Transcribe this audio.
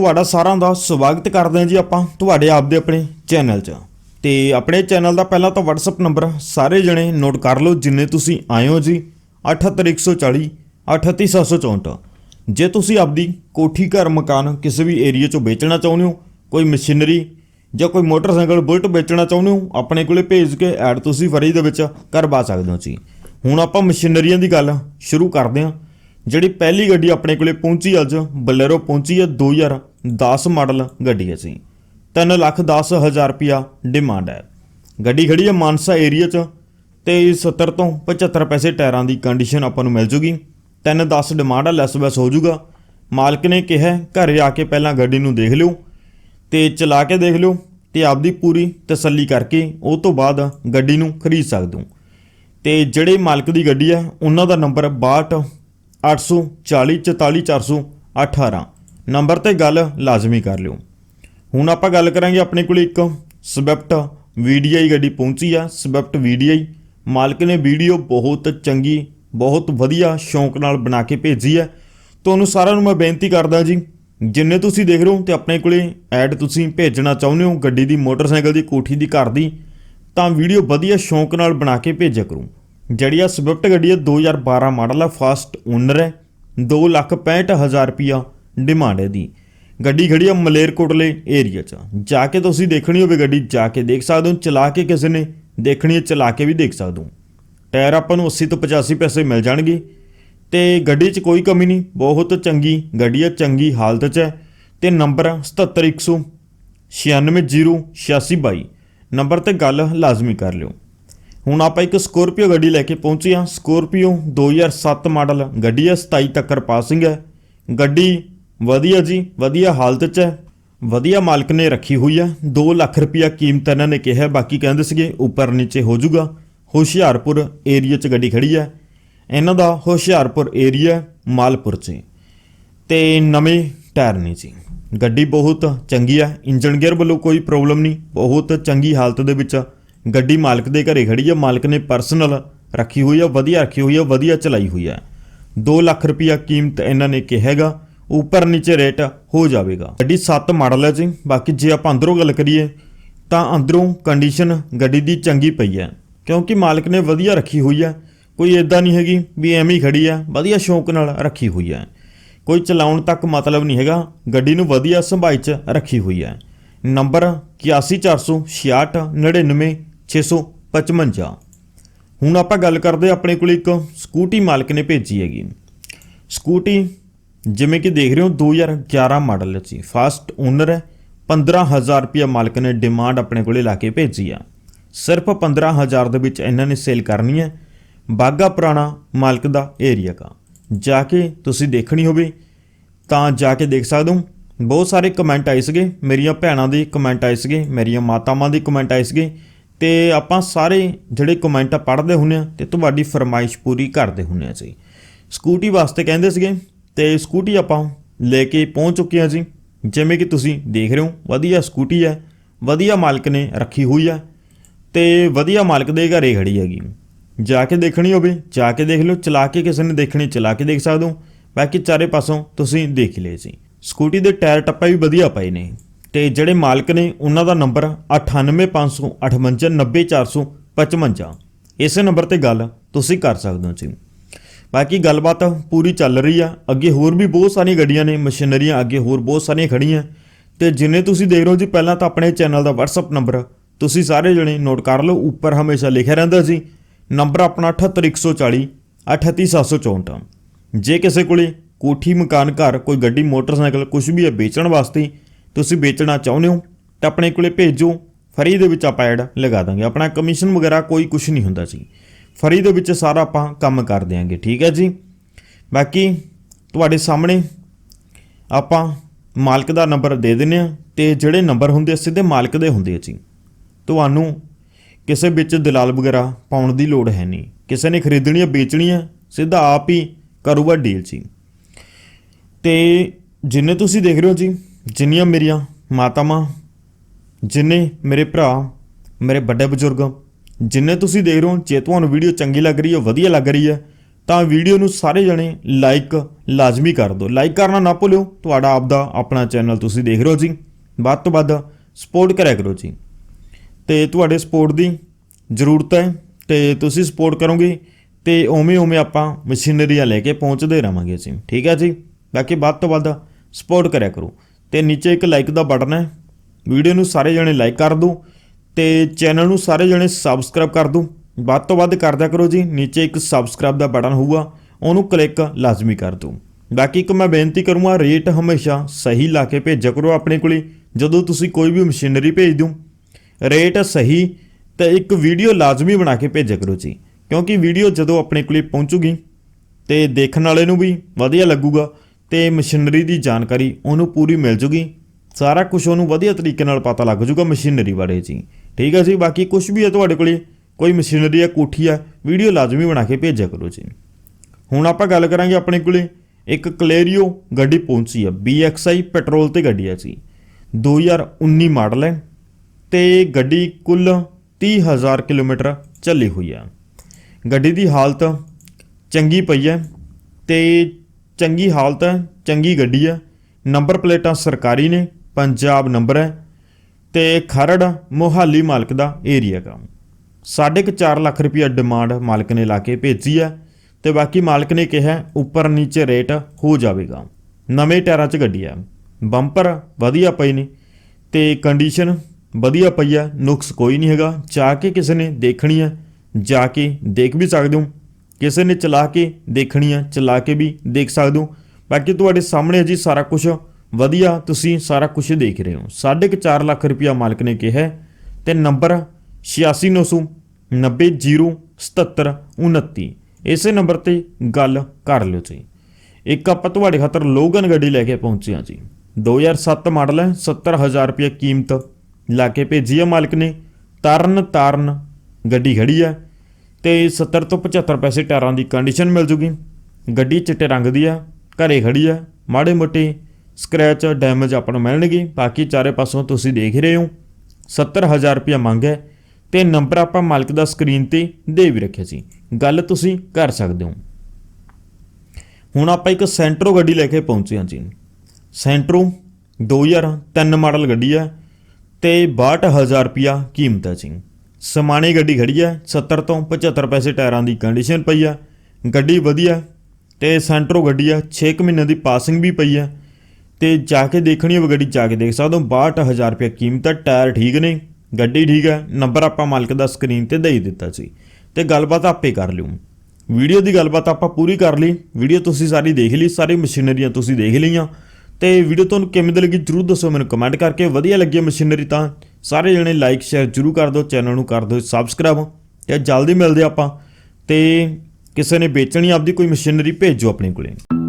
ਤੁਹਾਡਾ ਸਾਰਿਆਂ ਦਾ ਸਵਾਗਤ ਕਰਦੇ ਹਾਂ ਜੀ ਆਪਾਂ ਤੁਹਾਡੇ ਆਪ ਦੇ ਆਪਣੇ ਚੈਨਲ 'ਚ। ਤੇ ਆਪਣੇ ਚੈਨਲ ਦਾ ਪਹਿਲਾਂ ਤਾਂ WhatsApp ਨੰਬਰ ਸਾਰੇ ਜਣੇ ਨੋਟ ਕਰ ਲਓ, ਜਿੰਨੇ ਤੁਸੀਂ ਆਏ ਹੋ ਜੀ। 78140 38764 ਜੇ ਤੁਸੀਂ ਆਪਦੀ ਕੋਠੀ, ਘਰ, ਮਕਾਨ ਕਿਸੇ ਵੀ ਏਰੀਆ 'ਚੋਂ ਵੇਚਣਾ ਚਾਹੁੰਦੇ ਹੋ, ਕੋਈ ਮਸ਼ੀਨਰੀ ਜਾਂ ਕੋਈ ਮੋਟਰਸਾਈਕਲ, ਬੁਲਟ ਵੇਚਣਾ ਚਾਹੁੰਦੇ ਹੋ, ਆਪਣੇ ਕੋਲੇ ਭੇਜ ਕੇ ਐਡ ਤੁਸੀਂ ਫਰੀ ਦੇ ਵਿੱਚ ਕਰਵਾ ਸਕਦੇ ਹੋ ਜੀ। ਹੁਣ ਆਪਾਂ ਮਸ਼ੀਨਰੀਆਂ ਦੀ ਗੱਲ ਸ਼ੁਰੂ ਕਰਦੇ ਹਾਂ। ਜਿਹੜੀ ਪਹਿਲੀ ਗੱਡੀ ਆਪਣੇ ਕੋਲੇ ਪਹੁੰਚੀ ਅੱਜ, ਬਲੇਰੋ ਪਹੁੰਚੀ ਹੈ 2010 ਮਾਡਲ ਗੱਡੀ ਹੈ ਜੀ 3 ਲੱਖ 10 ਹਜ਼ਾਰ ਰੁਪਿਆ ਡਿਮਾਂਡ ਹੈ। ਗੱਡੀ ਖੜੀ ਹੈ ਮਾਨਸਾ ਏਰੀਆ 'ਚ ਤੇ 70 ਤੋਂ 75 ਪੈਸੇ ਟਾਇਰਾਂ ਦੀ ਕੰਡੀਸ਼ਨ ਆਪਾਂ ਨੂੰ ਮਿਲ ਜੂਗੀ। 3 10 ਡਿਮਾਂਡ ਆ ਲੈਸ ਬੈਸ ਹੋ ਜੂਗਾ। ਮਾਲਕ ਨੇ ਕਿਹਾ, ਘਰ ਆ ਕੇ ਪਹਿਲਾਂ ਗੱਡੀ ਨੂੰ ਦੇਖ ਲਿਓ ਤੇ ਚਲਾ ਕੇ ਦੇਖ ਲਿਓ ਤੇ ਆਪਦੀ ਪੂਰੀ ਤਸੱਲੀ ਕਰਕੇ ਉਹ ਤੋਂ ਬਾਅਦ ਗੱਡੀ ਨੂੰ ਖਰੀਦ ਸਕਦੇ ਹੋ। ਤੇ ਜਿਹੜੇ ਮਾਲਕ ਦੀ ਗੱਡੀ ਆ ਉਹਨਾਂ ਦਾ ਨੰਬਰ 62 840 44 418 ਨੰਬਰ ਤੇ ਗੱਲ ਲਾਜ਼ਮੀ ਕਰ ਲਿਓ। ਹੁਣ ਆਪਾਂ ਗੱਲ ਕਰਾਂਗੇ ਆਪਣੇ ਕੋਲ ਇੱਕ ਸਵਿਫਟ ਵੀਡੀਆਈ ਗੱਡੀ ਪਹੁੰਚੀ ਆ, ਸਵਿਫਟ ਵੀਡੀਆਈ। ਮਾਲਕ ਨੇ ਵੀਡੀਓ ਬਹੁਤ ਚੰਗੀ, ਬਹੁਤ ਵਧੀਆ ਸ਼ੌਂਕ ਨਾਲ ਬਣਾ ਕੇ ਭੇਜੀ ਹੈ ਤੁਹਾਨੂੰ ਸਾਰਿਆਂ ਨੂੰ ਮੈਂ ਬੇਨਤੀ ਕਰਦਾ ਜੀ, ਜਿੰਨੇ ਤੁਸੀਂ ਦੇਖ ਰਹੇ ਹੋ ਤੇ ਆਪਣੇ ਕੋਲੇ ਐਡ ਤੁਸੀਂ ਭੇਜਣਾ ਚਾਹੁੰਦੇ ਹੋ ਗੱਡੀ ਦੀ, ਮੋਟਰਸਾਈਕਲ ਦੀ, ਕੋਠੀ ਦੀ, ਘਰ ਦੀ, ਤਾਂ ਵੀਡੀਓ ਵਧੀਆ ਸ਼ੌਂਕ ਨਾਲ ਬਣਾ ਕੇ ਭੇਜਿਆ ਕਰੋ। ਜਿਹੜੀ ਆ ਸਵਿਫਟ ਗੱਡੀ ਹੈ 2012 ਮਾਡਲ ਹੈ ਫਾਸਟ ਓਨਰ ਹੈ 265000 ਰੁਪਿਆ ਡਿਮਾਂਡ ਹੈ ਦੀ ਗੱਡੀ ਖੜੀ ਆ ਮਲੇਰਕੋਟਲੇ ਏਰੀਆ 'ਚ। ਜਾ ਕੇ ਤੁਸੀਂ ਦੇਖਣੀ ਹੋਵੇ ਗੱਡੀ, ਜਾ ਕੇ ਦੇਖ ਸਕਦੇ ਹੋ, ਚਲਾ ਕੇ ਕਿਸੇ ਨੇ ਦੇਖਣੀ ਹੈ, ਚਲਾ ਕੇ ਵੀ ਦੇਖ ਸਕਦੇ ਹੋ। ਟਾਇਰ ਆਪਾਂ ਨੂੰ 80 ਤੋਂ 85 ਪੈਸੇ ਮਿਲ ਜਾਣਗੇ। ਤੇ ਗੱਡੀ 'ਚ ਕੋਈ ਕਮੀ ਨਹੀਂ, ਬਹੁਤ ਚੰਗੀ ਗੱਡੀ ਆ, ਚੰਗੀ ਹਾਲਤ 'ਚ ਹੈ। ਤੇ ਨੰਬਰ 771096808622 ਨੰਬਰ ਤੇ ਗੱਲ ਲਾਜ਼ਮੀ ਕਰ ਲਿਓ। ਹੁਣ ਆਪਾਂ ਇੱਕ ਸਕੋਰਪੀਓ ਗੱਡੀ ਲੈ ਕੇ ਪਹੁੰਚੇ ਹਾਂ। ਸਕੋਰਪੀਓ 2007 ਮਾਡਲ ਗੱਡੀ ਆ 27 ਤੱਕਰ ਪਾਸਿੰਗ ਹੈ। ਗੱਡੀ ਵਧੀਆ ਜੀ, ਵਧੀਆ ਹਾਲਤ 'ਚ ਹੈ। ਵਧੀਆ ਮਾਲਕ ਨੇ ਰੱਖੀ ਹੋਈ ਹੈ। 2 ਲੱਖ ਰੁਪਇਆ ਕੀਮਤ ਇਹਨਾਂ ਨੇ ਕਿਹਾ, ਬਾਕੀ ਕਹਿੰਦੇ ਸੀਗੇ ਉੱਪਰ ਨੀਚੇ ਹੋ ਜਾਊਗਾ। ਹੁਸ਼ਿਆਰਪੁਰ ਏਰੀਆ 'ਚ ਗੱਡੀ ਖੜੀ ਹੈ। ਇਹਨਾਂ ਦਾ ਹੁਸ਼ਿਆਰਪੁਰ ਏਰੀਆ ਮਾਲਪੁਰ 'ਚ ਤੇ ਨਵੇਂ ਟਾਇਰ ਨੇ ਜੀ। ਗੱਡੀ ਬਹੁਤ ਚੰਗੀ ਹੈ। ਇੰਜਨ ਗੇਅਰ ਵੱਲੋਂ ਕੋਈ ਪ੍ਰੋਬਲਮ ਨਹੀਂ। ਬਹੁਤ ਚੰਗੀ ਹਾਲਤ ਦੇ ਵਿੱਚ ਗੱਡੀ ਮਾਲਕ ਦੇ ਘਰੇ ਖੜੀ ਆ ਮਾਲਕ ਨੇ ਪਰਸਨਲ ਰੱਖੀ ਹੋਈ ਆ ਵਧੀਆ ਰੱਖੀ ਹੋਈ ਆ ਵਧੀਆ ਚਲਾਈ ਹੋਈ ਹੈ। 2 ਲੱਖ ਰੁਪਇਆ ਕੀਮਤ ਇਹਨਾਂ ਨੇ ਕਿਹਾਗਾ ਉੱਪਰ ਨੀਚੇ ਰੇਟ ਹੋ ਜਾਵੇਗਾ। ਗੱਡੀ 7 ਮਾਡਲ ਹੈ ਜੀ, ਬਾਕੀ ਜੇ ਆਪਾਂ ਅੰਦਰੋਂ ਗੱਲ ਕਰੀਏ, ਤਾਂ ਅੰਦਰੋਂ ਕੰਡੀਸ਼ਨ ਗੱਡੀ ਦੀ ਚੰਗੀ ਪਈ ਹੈ। ਕਿਉਂਕਿ ਮਾਲਕ ਨੇ ਵਧੀਆ ਰੱਖੀ ਹੋਈ ਹੈ। ਕੋਈ ਇਦਾਂ ਨਹੀਂ ਹੈਗੀ ਵੀ ਐਵੇਂ ਹੀ ਖੜੀ ਹੈ, ਵਧੀਆ ਸ਼ੌਂਕ ਨਾਲ ਰੱਖੀ ਹੋਈ ਹੈ। ਕੋਈ ਚਲਾਉਣ ਤੱਕ ਮਤਲਬ ਨਹੀਂ ਹੈਗਾ, ਗੱਡੀ ਨੂੰ ਵਧੀਆ ਸੰਭਾਈ ਚ ਰੱਖੀ ਹੋਈ ਹੈ। ਨੰਬਰ 8146699655 ਹੁਣ ਆਪਾਂ ਗੱਲ ਕਰਦੇ ਆਪਣੇ ਕੋਲ ਇੱਕ ਸਕੂਟੀ ਮਾਲਕ ਨੇ ਭੇਜੀ ਹੈਗੀ। ਸਕੂਟੀ ਜਿਵੇਂ ਕਿ ਦੇਖ ਰਹੇ ਹੋ 2011 ਮਾਡਲ ਹੈ ਜੀ। ਫਸਟ ਓਨਰ ਹੈ 15000 ਰੁਪਇਆ ਮਾਲਕ ਨੇ ਡਿਮਾਂਡ ਆਪਣੇ ਕੋਲੇ ਲਾ ਕੇ ਭੇਜੀ ਆ। ਸਿਰਫ 15000 ਦੇ ਵਿੱਚ ਇਹਨਾਂ ਨੇ ਸੇਲ ਕਰਨੀ ਹੈ ਬਾਗਾ ਪੁਰਾਣਾ ਮਾਲਕ ਦਾ ਏਰੀਆ ਕਾ। ਜਾ ਕੇ ਤੁਸੀਂ ਦੇਖਣੀ ਹੋਵੇ, ਤਾਂ ਜਾ ਕੇ ਦੇਖ ਸਕਦੇ ਹੋ। ਬਹੁਤ ਸਾਰੇ ਕਮੈਂਟ ਆਏ ਸੀਗੇ, ਮੇਰੀਆਂ ਭੈਣਾਂ ਦੇ ਕਮੈਂਟ ਆਏ ਸੀਗੇ, ਮੇਰੀਆਂ ਮਾਤਾਵਾਂ ਦੇ ਕਮੈਂਟ ਆਏ ਸੀਗੇ, ਤੇ ਆਪਾਂ ਸਾਰੇ ਜਿਹੜੇ ਕਮੈਂਟ ਪੜ੍ਹਦੇ ਹੁੰਨੇ ਆ, ਤੇ ਤੁਹਾਡੀ ਫਰਮਾਇਸ਼ ਪੂਰੀ ਕਰਦੇ ਹੁੰਨੇ ਆ ਜੀ। ਸਕੂਟੀ ਵਾਸਤੇ ਕਹਿੰਦੇ ਸੀਗੇ ਤੇ ਸਕੂਟੀ ਆਪਾਂ ਲੈ ਕੇ ਪਹੁੰਚ ਚੁੱਕੇ ਹਾਂ ਜੀ। ਜਿਵੇਂ ਕਿ ਤੁਸੀਂ ਦੇਖ ਰਹੇ ਹੋ, ਵਧੀਆ ਸਕੂਟੀ ਹੈ, ਵਧੀਆ ਮਾਲਕ ਨੇ ਰੱਖੀ ਹੋਈ ਹੈ ਤੇ ਵਧੀਆ ਮਾਲਕ ਦੇ ਘਰੇ ਖੜੀ ਹੈਗੀ। ਜਾ ਕੇ ਦੇਖਣੀ ਹੋਵੇ, ਜਾ ਕੇ ਦੇਖ ਲਓ, ਚਲਾ ਕੇ ਕਿਸੇ ਨੇ ਦੇਖਣੀ, ਚਲਾ ਕੇ ਦੇਖ ਸਕਦੇ ਹੋ। ਬਾਕੀ ਚਾਰੇ ਪਾਸੋਂ ਤੁਸੀਂ ਦੇਖ ਲਏ ਜੀ। ਸਕੂਟੀ ਦੇ ਟਾਇਰ ਟੱਪਾ ਵੀ ਵਧੀਆ ਪਏ ਨੇ ਤੇ ਜਿਹੜੇ ਮਾਲਕ ਨੇ ਉਹਨਾਂ ਦਾ ਨੰਬਰ 9855890455 ਇਸੇ ਨੰਬਰ ਤੇ ਗੱਲ ਤੁਸੀਂ ਕਰ ਸਕਦੇ ਹੋ ਜੀ। ਬਾਕੀ ਗੱਲਬਾਤ ਪੂਰੀ ਚੱਲ ਰਹੀ ਆ। ਅੱਗੇ ਹੋਰ ਵੀ ਬਹੁਤ ਸਾਰੀਆਂ ਗੱਡੀਆਂ ਨੇ, ਮਸ਼ੀਨਰੀਆਂ ਅੱਗੇ ਹੋਰ ਬਹੁਤ ਸਾਰੀਆਂ ਖੜੀਆਂ ਤੇ ਜਿੰਨੇ ਤੁਸੀਂ ਦੇਖ ਰਹੇ ਹੋ ਜੀ, ਪਹਿਲਾਂ ਤਾਂ ਆਪਣੇ ਚੈਨਲ ਦਾ WhatsApp ਨੰਬਰ ਤੁਸੀਂ ਸਾਰੇ ਜਣੇ ਨੋਟ ਕਰ ਲਓ। ਉੱਪਰ ਹਮੇਸ਼ਾ ਲਿਖਿਆ ਰਹਿੰਦਾ ਸੀ ਨੰਬਰ ਆਪਣਾ 78140 38764 ਜੇ ਕਿਸੇ ਕੋਲੇ ਕੋਠੀ, ਮਕਾਨ, ਘਰ, ਕੋਈ ਗੱਡੀ, ਮੋਟਰਸਾਈਕਲ ਕੁਝ ਵੀ ਹੈ ਵੇਚਣ ਵਾਸਤੇ ਤੁਸੀਂ ਵੇਚਣਾ ਚਾਹੁੰਦੇ ਹੋ, ਤਾਂ ਆਪਣੇ ਕੋਲੇ ਭੇਜੋ। ਫਰੀ ਦੇ ਵਿੱਚ ਆਪਾਂ ਐਡ ਲਗਾ ਦਾਂਗੇ। ਆਪਣਾ ਕਮਿਸ਼ਨ ਵਗੈਰਾ ਕੋਈ ਕੁਝ ਨਹੀਂ ਹੁੰਦਾ ਜੀ। ਫਰੀ ਦੇ ਵਿੱਚ ਸਾਰਾ ਆਪਾਂ ਕੰਮ ਕਰ ਦਿਆਂਗੇ, ਠੀਕ ਹੈ ਜੀ? ਬਾਕੀ ਤੁਹਾਡੇ ਸਾਹਮਣੇ ਆਪਾਂ ਮਾਲਕ ਦਾ ਨੰਬਰ ਦੇ ਦਿੰਨੇ ਆ ਤੇ ਜਿਹੜੇ ਨੰਬਰ ਹੁੰਦੇ ਆ, ਸਿੱਧੇ ਮਾਲਕ ਦੇ ਹੁੰਦੇ ਆ ਜੀ। ਤੁਹਾਨੂੰ ਕਿਸੇ ਵਿੱਚ ਦਲਾਲ ਵਗੈਰਾ ਪਾਉਣ ਦੀ ਲੋੜ ਹੈ ਨਹੀਂ। ਕਿਸੇ ਨੇ ਖਰੀਦਣੀ ਹੈ ਵੇਚਣੀ ਹੈ ਸਿੱਧਾ ਆਪ ਹੀ ਕਰੂਗਾ ਡੀਲ ਜੀ। ਤੇ ਜਿੰਨੇ ਤੁਸੀਂ ਦੇਖ ਰਹੇ ਹੋ ਜੀ, ਜਿੰਨੀਆਂ ਮੇਰੀਆਂ ਮਾਤਾਵਾਂ, ਜਿੰਨੇ ਮੇਰੇ ਭਰਾ, ਮੇਰੇ ਵੱਡੇ ਬਜ਼ੁਰਗ ਜਿੰਨੇ ਤੁਸੀਂ ਦੇਖ ਰਹੇ ਹੋ, ਜੇ ਤੁਹਾਨੂੰ ਵੀਡੀਓ ਚੰਗੀ ਲੱਗ ਰਹੀ ਹੈ, ਵਧੀਆ ਲੱਗ ਰਹੀ ਹੈ, ਤਾਂ ਵੀਡੀਓ ਨੂੰ ਸਾਰੇ ਜਣੇ ਲਾਈਕ ਲਾਜ਼ਮੀ ਕਰ ਦਿਓ। ਲਾਈਕ ਕਰਨਾ ਨਾ ਭੁੱਲਿਓ, ਤੁਹਾਡਾ ਆਪਦਾ ਆਪਣਾ ਚੈਨਲ ਤੁਸੀਂ ਦੇਖ ਰਹੇ ਹੋ ਜੀ। ਵੱਧ ਤੋਂ ਵੱਧ ਸਪੋਰਟ ਕਰਿਆ ਕਰੋ ਜੀ। ਤੇ ਤੁਹਾਡੇ ਸਪੋਰਟ ਦੀ ਜ਼ਰੂਰਤ ਹੈ, ਤੇ ਤੁਸੀਂ ਸਪੋਰਟ ਕਰੋਗੇ, ਤੇ ਉਵੇਂ ਉਵੇਂ ਆਪਾਂ ਮਸ਼ੀਨਰੀਆਂ ਲੈ ਕੇ ਪਹੁੰਚਦੇ ਰਵਾਂਗੇ ਅਸੀਂ। ਠੀਕ ਹੈ ਜੀ? ਬਾਕੀ ਵੱਧ ਤੋਂ ਵੱਧ ਸਪੋਰਟ ਕਰਿਆ ਕਰੋ। ਤੇ ਨੀਚੇ ਇੱਕ ਲਾਈਕ ਦਾ ਬਟਨ ਹੈ। ਵੀਡੀਓ ਨੂੰ ਸਾਰੇ ਜਣੇ ਲਾਈਕ ਕਰ ਦਿਓ। ਤੇ ਚੈਨਲ ਨੂੰ ਸਾਰੇ ਜਣੇ ਸਬਸਕ੍ਰਾਈਬ ਕਰ ਦਿਓ। ਵੱਧ ਤੋਂ ਵੱਧ ਕਰਦਿਆ ਕਰੋ ਜੀ, ਨੀਚੇ ਇੱਕ ਸਬਸਕ੍ਰਾਈਬ ਦਾ ਬਟਨ ਹੋਊਗਾ, ਉਹਨੂੰ ਕਲਿੱਕ ਲਾਜ਼ਮੀ ਕਰ ਦਿਓ। ਬਾਕੀ ਇੱਕ ਮੈਂ ਬੇਨਤੀ ਕਰੂੰਗਾ ਰੇਟ ਹਮੇਸ਼ਾ ਸਹੀ ਲਾ ਕੇ ਭੇਜਿਆ ਕਰੋ ਆਪਣੇ ਕੋਲੇ, ਜਦੋਂ ਤੁਸੀਂ ਕੋਈ ਵੀ ਮਸ਼ੀਨਰੀ ਭੇਜ ਦਿਓ। ਰੇਟ ਸਹੀ ਤੇ ਇੱਕ ਵੀਡੀਓ ਲਾਜ਼ਮੀ ਬਣਾ ਕੇ ਭੇਜਿਆ ਕਰੋ ਜੀ, ਕਿਉਂਕਿ ਵੀਡੀਓ ਜਦੋਂ ਆਪਣੇ ਕੋਲੇ ਪਹੁੰਚੂਗੀ ਤੇ ਦੇਖਣ ਵਾਲੇ ਨੂੰ ਵੀ ਵਧੀਆ ਲੱਗੂਗਾ ਤੇ ਮਸ਼ੀਨਰੀ ਦੀ ਜਾਣਕਾਰੀ ਉਹਨੂੰ ਪੂਰੀ ਮਿਲ ਜੂਗੀ। ਸਾਰਾ ਕੁਝ ਉਹਨੂੰ ਵਧੀਆ ਤਰੀਕੇ ਨਾਲ ਪਤਾ ਲੱਗ ਜੂਗਾ ਮਸ਼ੀਨਰੀ ਬਾਰੇ ਜੀ। ਠੀਕ ਹੈ ਜੀ, ਬਾਕੀ ਕੁਝ ਵੀ ਹੈ ਤੁਹਾਡੇ ਕੋਲੇ, ਕੋਈ ਮਸ਼ੀਨਰੀ ਹੈ ਕੋਠੀ ਹੈ ਵੀਡੀਓ ਲਾਜ਼ਮੀ ਬਣਾ ਕੇ ਭੇਜਿਆ ਕਰੋ ਜੀ। ਹੁਣ ਆਪਾਂ ਗੱਲ ਕਰਾਂਗੇ ਆਪਣੇ ਕੋਲੇ, ਇੱਕ ਕਲੇਰੀਓ ਗੱਡੀ ਪਹੁੰਚੀ ਹੈ BXI ਪੈਟਰੋਲ ਤੇ ਗੱਡੀ ਹੈ ਜੀ। 2019 ਮਾਡਲ ਹੈ ਤੇ ਗੱਡੀ ਕੁੱਲ 30000 ਕਿਲੋਮੀਟਰ ਚੱਲੀ ਹੋਈ ਹੈ ਗੱਡੀ ਦੀ ਹਾਲਤ ਚੰਗੀ ਪਈ ਹੈ ਤੇ ਚੰਗੀ ਹਾਲਤ ਹੈ, ਚੰਗੀ ਗੱਡੀ ਹੈ। ਨੰਬਰ ਪਲੇਟਾਂ ਸਰਕਾਰੀ ਨੇ, ਪੰਜਾਬ ਨੰਬਰ ਹੈ। ਤੇ ਖਰੜ ਮੋਹਾਲੀ ਮਾਲਕ ਦਾ ਏਰੀਆ ਦਾ ਸਾਢੇ ਕੁ ਚਾਰ ਲੱਖ ਰੁਪਈਆ ਡਿਮਾਂਡ ਮਾਲਕ ਨੇ ਲਾ ਕੇ ਭੇਜੀ ਹੈ ਤੇ ਬਾਕੀ ਮਾਲਕ ਨੇ ਕਿਹਾ ਉੱਪਰ ਨੀਚੇ ਰੇਟ ਹੋ ਜਾਵੇਗਾ। ਨਵੇਂ ਟਾਇਰਾਂ 'ਚ ਗੱਡੀ ਹੈ। ਬੰਪਰ ਵਧੀਆ ਪਈ ਨੇ ਤੇ ਕੰਡੀਸ਼ਨ ਵਧੀਆ ਪਈ ਹੈ, ਨੁਕਸ ਕੋਈ ਨਹੀਂ ਹੈਗਾ। ਜਾ ਕੇ ਕਿਸੇ ਨੇ ਦੇਖਣੀ ਹੈ, ਜਾ ਕੇ ਦੇਖ ਵੀ ਸਕਦੇ ਹੋ। ਕਿਸੇ ਨੇ ਚਲਾ ਕੇ ਦੇਖਣੀ ਹੈ, ਚਲਾ ਕੇ ਵੀ ਦੇਖ ਸਕਦੇ ਹੋ। ਬਾਕੀ ਤੁਹਾਡੇ ਸਾਹਮਣੇ ਹੈ ਜੀ ਸਾਰਾ ਕੁਝ ਵਧੀਆ ਤੁਸੀਂ ਸਾਰਾ ਕੁਝ ਦੇਖ ਰਹੇ ਹੋ। ਸਾਢੇ ਕੁ ਚਾਰ ਲੱਖ ਰੁਪਇਆ ਮਾਲਕ ਨੇ ਕਿਹਾ ਹੈ ਤੇ ਨੰਬਰ 8690907729 ਇਸੇ ਨੰਬਰ ਤੇ ਗੱਲ ਕਰ ਲਿਓ ਜੀ ਇੱਕ ਆਪਾਂ ਤੁਹਾਡੇ ਖਾਤਰ ਲੋਗਨ ਗੱਡੀ ਲੈ ਕੇ ਪਹੁੰਚੇ ਹਾਂ ਜੀ। 2007 ਮਾਡਲ ਹੈ 70000 ਰੁਪਏ ਕੀਮਤ ਲਾ ਕੇ ਭੇਜੀ ਹੈ ਮਾਲਕ ਨੇ। ਤਰਨ ਤਾਰਨ ਗੱਡੀ ਖੜੀ ਹੈ ਤੇ 70 ਤੋਂ 75 ਪੈਸੇ ਟਾਇਰਾਂ ਦੀ ਕੰਡੀਸ਼ਨ ਮਿਲ ਜੂਗੀ। ਗੱਡੀ ਚਿੱਟੇ ਰੰਗ ਦੀ ਆ ਘਰੇ ਖੜੀ ਆ ਮਾੜੇ ਮੋਟੇ ਸਕ੍ਰੈਚ ਡੈਮੇਜ ਆਪਾਂ ਨੂੰ ਮਿਲਣਗੇ, ਬਾਕੀ ਚਾਰੇ ਪਾਸੋਂ ਤੁਸੀਂ ਦੇਖ ਰਹੇ ਹੋ। 70000 ਰੁਪਇਆ ਮੰਗ ਹੈ ਤੇ ਨੰਬਰ ਆਪਾਂ ਮਾਲਕ ਦਾ ਸਕਰੀਨ ਤੇ ਦੇ ਵੀ ਰੱਖਿਆ ਸੀ। ਗੱਲ ਤੁਸੀਂ ਕਰ ਸਕਦੇ ਹੋ। ਹੁਣ ਆਪਾਂ ਇੱਕ ਸੈਂਟਰੋ ਗੱਡੀ ਲੈ ਕੇ ਪਹੁੰਚੇ ਹਾਂ ਜੀ। ਸੈਂਟਰੋ 2003 ਮਾਡਲ ਗੱਡੀ ਹੈ ਤੇ 62000 ਰੁਪਿਆ ਕੀਮਤ ਹੈ ਜੀ। ਸਮਾਣੇ ਗੱਡੀ ਖੜੀ ਹੈ 70 ਤੋਂ 75 ਪੈਸੇ ਟਾਇਰਾਂ ਦੀ ਕੰਡੀਸ਼ਨ ਪਈ ਹੈ। ਗੱਡੀ ਵਧੀਆ ਤੇ ਸੈਂਟਰੋ ਗੱਡੀ ਹੈ 6 ਮਹੀਨੇ ਦੀ ਪਾਸਿੰਗ ਵੀ ਪਈ ਹੈ। ਤੇ ਜਾ ਕੇ ਦੇਖਣੀ ਹੋਵੇ ਗੱਡੀ, ਜਾ ਕੇ ਦੇਖ ਸਕਦੇ ਹੋ। 62000 ਰੁਪਏ ਕੀਮਤ ਹੈ ਟਾਇਰ ਠੀਕ ਨੇ, ਗੱਡੀ ਠੀਕ ਹੈ ਨੰਬਰ ਆਪਾਂ ਮਾਲਕ ਦਾ ਸਕਰੀਨ ਤੇ ਦੇ ਦਿੱਤਾ ਸੀ। ਤੇ ਗੱਲਬਾਤ ਆਪੇ ਕਰ ਲਿਓ। ਵੀਡੀਓ ਦੀ ਗੱਲਬਾਤ ਆਪਾਂ ਪੂਰੀ ਕਰ ਲਈ। ਵੀਡੀਓ ਤੁਸੀਂ ਸਾਰੀ ਦੇਖ ਲਈ, ਸਾਰੀ ਮਸ਼ੀਨਰੀਆਂ ਤੁਸੀਂ ਦੇਖ ਲਈਆਂ। ਤੇ ਵੀਡੀਓ ਤੁਹਾਨੂੰ ਕਿਵੇਂ ਦੀ ਲੱਗੀ ਜਰੂਰ ਦੱਸੋ ਮੈਨੂੰ ਕਮੈਂਟ ਕਰਕੇ। ਵਧੀਆ ਲੱਗੀ ਮਸ਼ੀਨਰੀ ਤਾਂ ਸਾਰੇ ਜਣੇ ਲਾਈਕ ਸ਼ੇਅਰ ਜਰੂਰ ਕਰ ਦਿਓ ਚੈਨਲ ਨੂੰ ਕਰ ਦਿਓ ਸਬਸਕ੍ਰਾਈਬ ਤੇ ਜਲਦੀ ਮਿਲਦੇ ਆਪਾਂ। ਤੇ ਕਿਸੇ ਨੇ ਵੇਚਣੀ ਆਪਦੀ ਕੋਈ ਮਸ਼ੀਨਰੀ, ਭੇਜੋ ਆਪਣੇ ਕੋਲੇ।